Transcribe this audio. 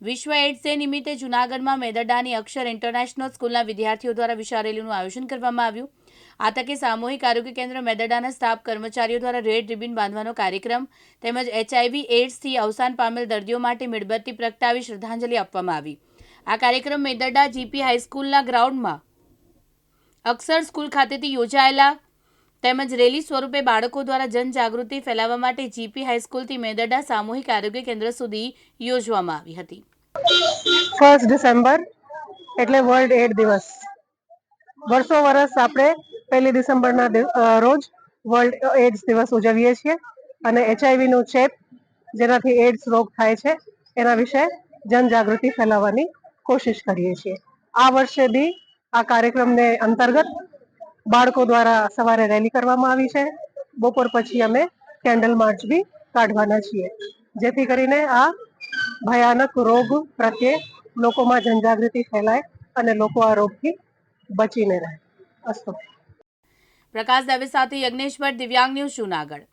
વિશ્વ AIDS day નિમિત્તે જૂનાગઢમાં મેદરડાની અક્ષર ઇન્ટરનેશનલ સ્કૂલના વિદ્યાર્થીઓ દ્વારા વિશારેલીનું આયોજન કરવામાં આવ્યું. આ તકે સામૂહિક આરોગ્ય કેન્દ્ર મેદરડાના સ્ટાફ કર્મચારીઓ દ્વારા રેડ રિબિન બાંધવાનો કાર્યક્રમ તેમજ એચઆઈવી એઇડ્સથી અવસાન પામેલ દર્દીઓ માટે મીણબત્તી પ્રગટાવી શ્રદ્ધાંજલિ આપવામાં આવી. આ કાર્યક્રમ મેદરડા જીપી હાઈસ્કૂલના ગ્રાઉન્ડમાં અક્ષર સ્કૂલ ખાતેથી યોજાયેલા તેમજ રેલી સ્વરૂપે બાળકો દ્વારા જનજાગૃતિ ફેલાવવા માટે જીપી હાઈસ્કૂલથી મેદરડા સામૂહિક આરોગ્ય કેન્દ્ર સુધી યોજવામાં આવી હતી. ફર્સ્ટ ડિસેમ્બર એટલે વર્લ્ડ એડ દિવસ વર્ષો વર્ષ આપણે પહેલી ડિસેમ્બરના રોજ વર્લ્ડ એડ્સ દિવસ ઉજવીએ છીએ અને એચઆઈવી નું ચેપ જેનાથી એડ્સ રોગ થાય છે, એના વિશે જનજાગૃતિ ફેલાવવાની કોશિશ કરીએ છીએ. આ વર્ષે બી આ કાર્યક્રમને અંતર્ગત બાળકો દ્વારા સવારે રેલી કરવામાં આવી છે. બપોર પછી અમે કેન્ડલ માર્ચ બી કાઢવાના છીએ. જેથી કરીને આ ભયાનક રોગ પ્રત્યે લોકોમાં જનજાગૃતિ ફેલાય અને લોકો આ રોગથી બચીને રહે. અસ્તુ. પ્રકાશ દવે સાથે યજ્ઞેશ્વર દિવ્યાંગ ન્યૂઝ જૂનાગઢ.